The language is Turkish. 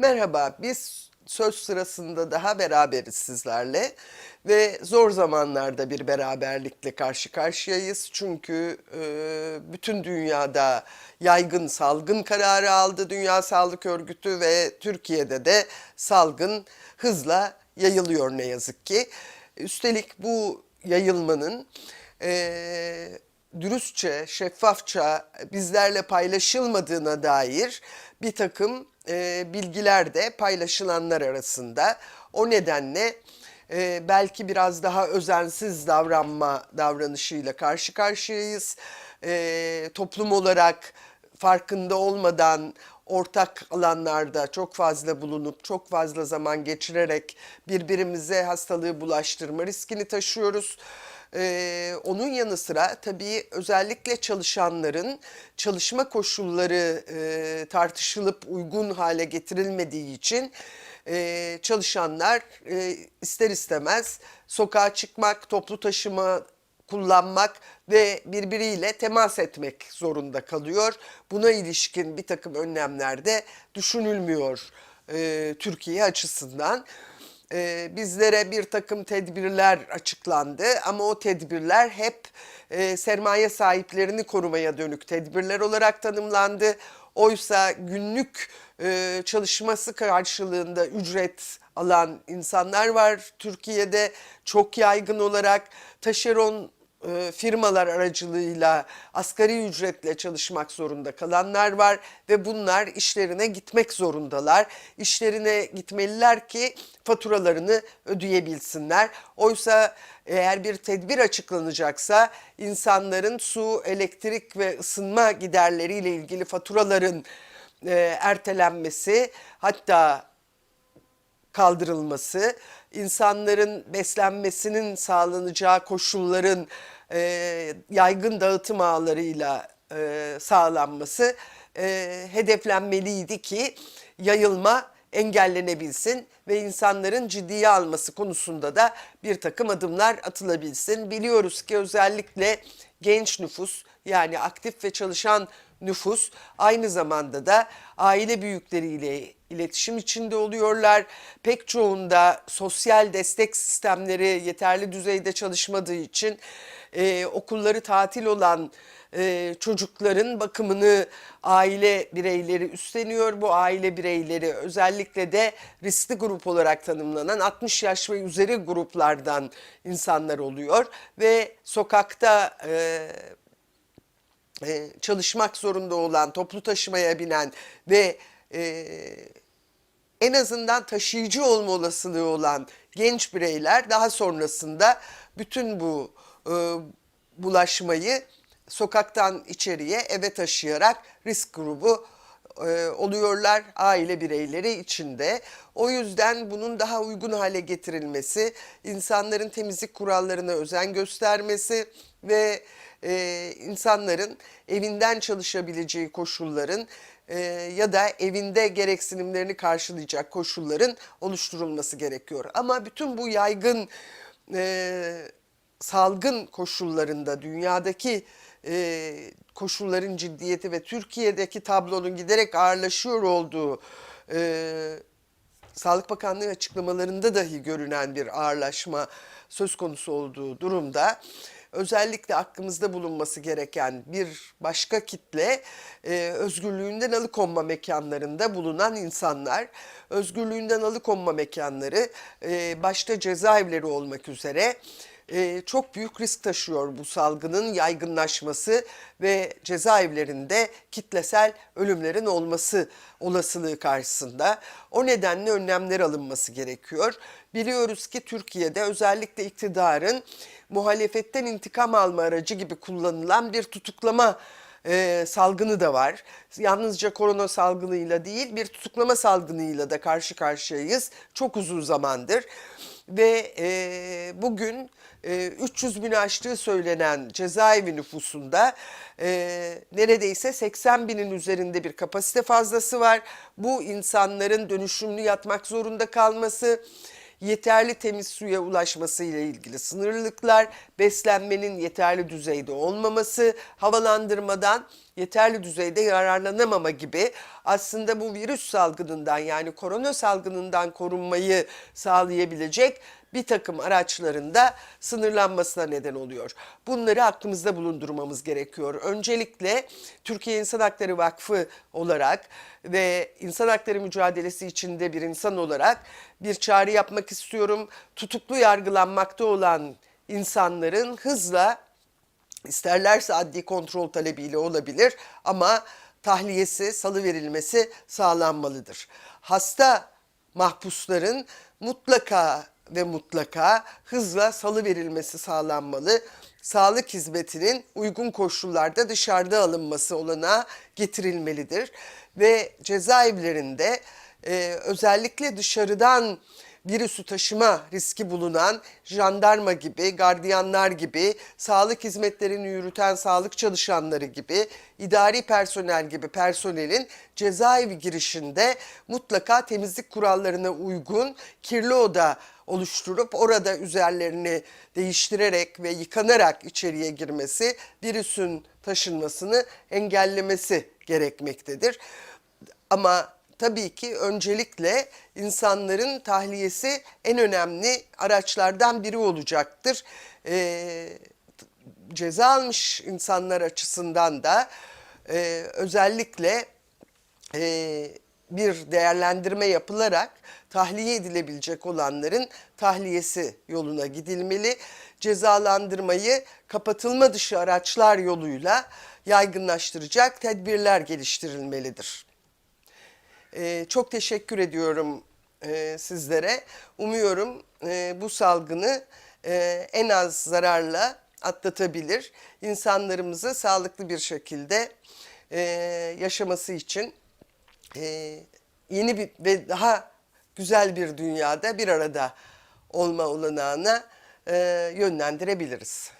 Merhaba, biz söz sırasında daha beraberiz sizlerle ve zor zamanlarda bir beraberlikle karşı karşıyayız. Çünkü e, bütün dünyada yaygın salgın kararı aldı Dünya Sağlık Örgütü ve Türkiye'de de salgın hızla yayılıyor ne yazık ki. Üstelik bu yayılmanın e, dürüstçe, şeffafça bizlerle paylaşılmadığına dair bir takım e, bilgiler de paylaşılanlar arasında. O nedenle e, belki biraz daha özensiz davranma davranışıyla karşı karşıyayız. E, toplum olarak farkında olmadan ortak alanlarda çok fazla bulunup çok fazla zaman geçirerek birbirimize hastalığı bulaştırma riskini taşıyoruz. Ee, onun yanı sıra tabii özellikle çalışanların çalışma koşulları e, tartışılıp uygun hale getirilmediği için e, çalışanlar e, ister istemez sokağa çıkmak, toplu taşıma kullanmak ve birbiriyle temas etmek zorunda kalıyor. Buna ilişkin bir takım önlemler de düşünülmüyor e, Türkiye açısından. E, bizlere bir takım tedbirler açıklandı ama o tedbirler hep e, sermaye sahiplerini korumaya dönük tedbirler olarak tanımlandı. Oysa günlük e, çalışması karşılığında ücret alan insanlar var Türkiye'de çok yaygın olarak taşeron e, firmalar aracılığıyla asgari ücretle çalışmak zorunda kalanlar var ve bunlar işlerine gitmek zorundalar. İşlerine gitmeliler ki faturalarını ödeyebilsinler. Oysa eğer bir tedbir açıklanacaksa insanların su, elektrik ve ısınma giderleriyle ilgili faturaların e, ertelenmesi hatta kaldırılması, insanların beslenmesinin sağlanacağı koşulların e, yaygın dağıtım ağlarıyla e, sağlanması e, hedeflenmeliydi ki yayılma engellenebilsin ve insanların ciddiye alması konusunda da bir takım adımlar atılabilsin. Biliyoruz ki özellikle genç nüfus yani aktif ve çalışan nüfus aynı zamanda da aile büyükleriyle iletişim içinde oluyorlar. Pek çoğunda sosyal destek sistemleri yeterli düzeyde çalışmadığı için e, okulları tatil olan e, çocukların bakımını aile bireyleri üstleniyor. Bu aile bireyleri özellikle de riskli grup olarak tanımlanan 60 yaş ve üzeri gruplardan insanlar oluyor ve sokakta e, e, çalışmak zorunda olan, toplu taşımaya binen ve e, en azından taşıyıcı olma olasılığı olan genç bireyler daha sonrasında bütün bu e, bulaşmayı sokaktan içeriye eve taşıyarak risk grubu e, oluyorlar aile bireyleri içinde. O yüzden bunun daha uygun hale getirilmesi, insanların temizlik kurallarına özen göstermesi ve e, insanların evinden çalışabileceği koşulların e, ya da evinde gereksinimlerini karşılayacak koşulların oluşturulması gerekiyor. Ama bütün bu yaygın e, salgın koşullarında dünyadaki e, koşulların ciddiyeti ve Türkiye'deki tablonun giderek ağırlaşıyor olduğu e, Sağlık Bakanlığı açıklamalarında dahi görünen bir ağırlaşma söz konusu olduğu durumda özellikle aklımızda bulunması gereken bir başka kitle e, özgürlüğünden alıkonma mekanlarında bulunan insanlar. Özgürlüğünden alıkonma mekanları e, başta cezaevleri olmak üzere e, çok büyük risk taşıyor bu salgının yaygınlaşması ve cezaevlerinde kitlesel ölümlerin olması olasılığı karşısında. O nedenle önlemler alınması gerekiyor. Biliyoruz ki Türkiye'de özellikle iktidarın muhalefetten intikam alma aracı gibi kullanılan bir tutuklama e, salgını da var. Yalnızca korona salgınıyla değil bir tutuklama salgınıyla da karşı karşıyayız çok uzun zamandır. Ve e, bugün e, 300 bin aştığı söylenen cezaevi nüfusunda e, neredeyse 80 binin üzerinde bir kapasite fazlası var. Bu insanların dönüşümlü yatmak zorunda kalması, yeterli temiz suya ulaşması ile ilgili sınırlılıklar, beslenmenin yeterli düzeyde olmaması, havalandırmadan yeterli düzeyde yararlanamama gibi aslında bu virüs salgınından yani korona salgınından korunmayı sağlayabilecek bir takım araçların da sınırlanmasına neden oluyor. Bunları aklımızda bulundurmamız gerekiyor. Öncelikle Türkiye İnsan Hakları Vakfı olarak ve insan hakları mücadelesi içinde bir insan olarak bir çağrı yapmak istiyorum. Tutuklu yargılanmakta olan insanların hızla isterlerse adli kontrol talebiyle olabilir ama tahliyesi, salı verilmesi sağlanmalıdır. Hasta mahpusların mutlaka ve mutlaka hızla salı verilmesi sağlanmalı. Sağlık hizmetinin uygun koşullarda dışarıda alınması olanağı getirilmelidir. Ve cezaevlerinde e, özellikle dışarıdan virüsü taşıma riski bulunan jandarma gibi, gardiyanlar gibi, sağlık hizmetlerini yürüten sağlık çalışanları gibi, idari personel gibi personelin cezaevi girişinde mutlaka temizlik kurallarına uygun kirli oda oluşturup orada üzerlerini değiştirerek ve yıkanarak içeriye girmesi virüsün taşınmasını engellemesi gerekmektedir. Ama tabii ki öncelikle insanların tahliyesi en önemli araçlardan biri olacaktır. Ee, ceza almış insanlar açısından da e, özellikle e, bir değerlendirme yapılarak tahliye edilebilecek olanların tahliyesi yoluna gidilmeli. Cezalandırmayı kapatılma dışı araçlar yoluyla yaygınlaştıracak tedbirler geliştirilmelidir. Ee, çok teşekkür ediyorum e, sizlere. Umuyorum e, bu salgını e, en az zararla atlatabilir. İnsanlarımızı sağlıklı bir şekilde e, yaşaması için e, yeni bir ve daha güzel bir dünyada bir arada olma olanağına e, yönlendirebiliriz.